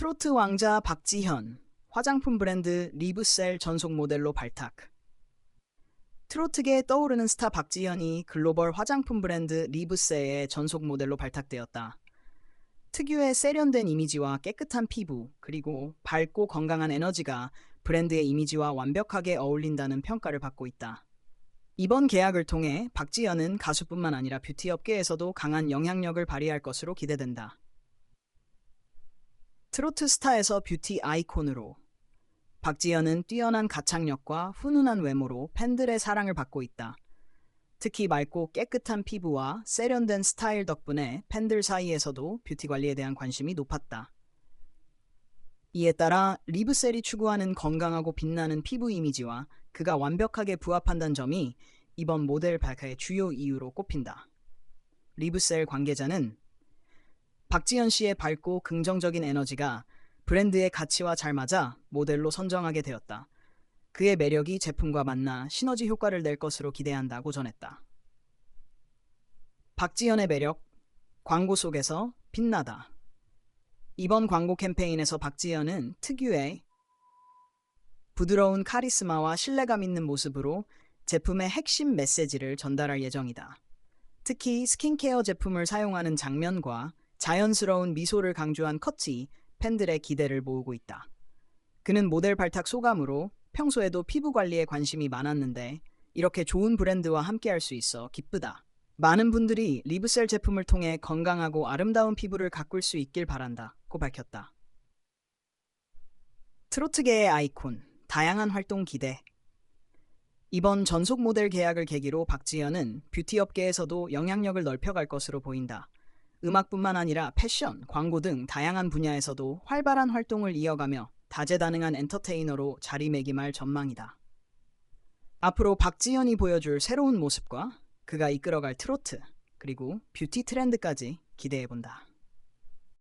트로트 왕자 박지현, 화장품 브랜드 리브셀 전속 모델로 발탁. 트로트계에 떠오르는 스타 박지현이 글로벌 화장품 브랜드 리브셀의 전속 모델로 발탁되었다. 특유의 세련된 이미지와 깨끗한 피부, 그리고 밝고 건강한 에너지가 브랜드의 이미지와 완벽하게 어울린다는 평가를 받고 있다. 이번 계약을 통해 박지현은 가수뿐만 아니라 뷰티 업계에서도 강한 영향력을 발휘할 것으로 기대된다. 트로트 스타에서 뷰티 아이콘으로 박지현은 뛰어난 가창력과 훈훈한 외모로 팬들의 사랑을 받고 있다. 특히 맑고 깨끗한 피부와 세련된 스타일 덕분에 팬들 사이에서도 뷰티 관리에 대한 관심이 높았다. 이에 따라 리브셀이 추구하는 건강하고 빛나는 피부 이미지와 그가 완벽하게 부합한다는 점이 이번 모델 발카의 주요 이유로 꼽힌다. 리브셀 관계자는 박지현 씨의 밝고 긍정적인 에너지가 브랜드의 가치와 잘 맞아 모델로 선정하게 되었다. 그의 매력이 제품과 만나 시너지 효과를 낼 것으로 기대한다고 전했다. 박지현의 매력, 광고 속에서 빛나다. 이번 광고 캠페인에서 박지현은 특유의 부드러운 카리스마와 신뢰감 있는 모습으로 제품의 핵심 메시지를 전달할 예정이다. 특히 스킨케어 제품을 사용하는 장면과 자연스러운 미소를 강조한 컷이 팬들의 기대를 모으고 있다. 그는 모델 발탁 소감으로 평소에도 피부 관리에 관심이 많았는데 이렇게 좋은 브랜드와 함께할 수 있어 기쁘다. 많은 분들이 리브셀 제품을 통해 건강하고 아름다운 피부를 가꿀 수 있길 바란다고 밝혔다. 트로트계의 아이콘, 다양한 활동 기대. 이번 전속 모델 계약을 계기로 박지현은 뷰티 업계에서도 영향력을 넓혀갈 것으로 보인다. 음악뿐만 아니라 패션, 광고 등 다양한 분야에서도 활발한 활동을 이어가며 다재다능한 엔터테이너로 자리매김할 전망이다. 앞으로 박지현이 보여줄 새로운 모습과 그가 이끌어갈 트로트, 그리고 뷰티 트렌드까지 기대해본다.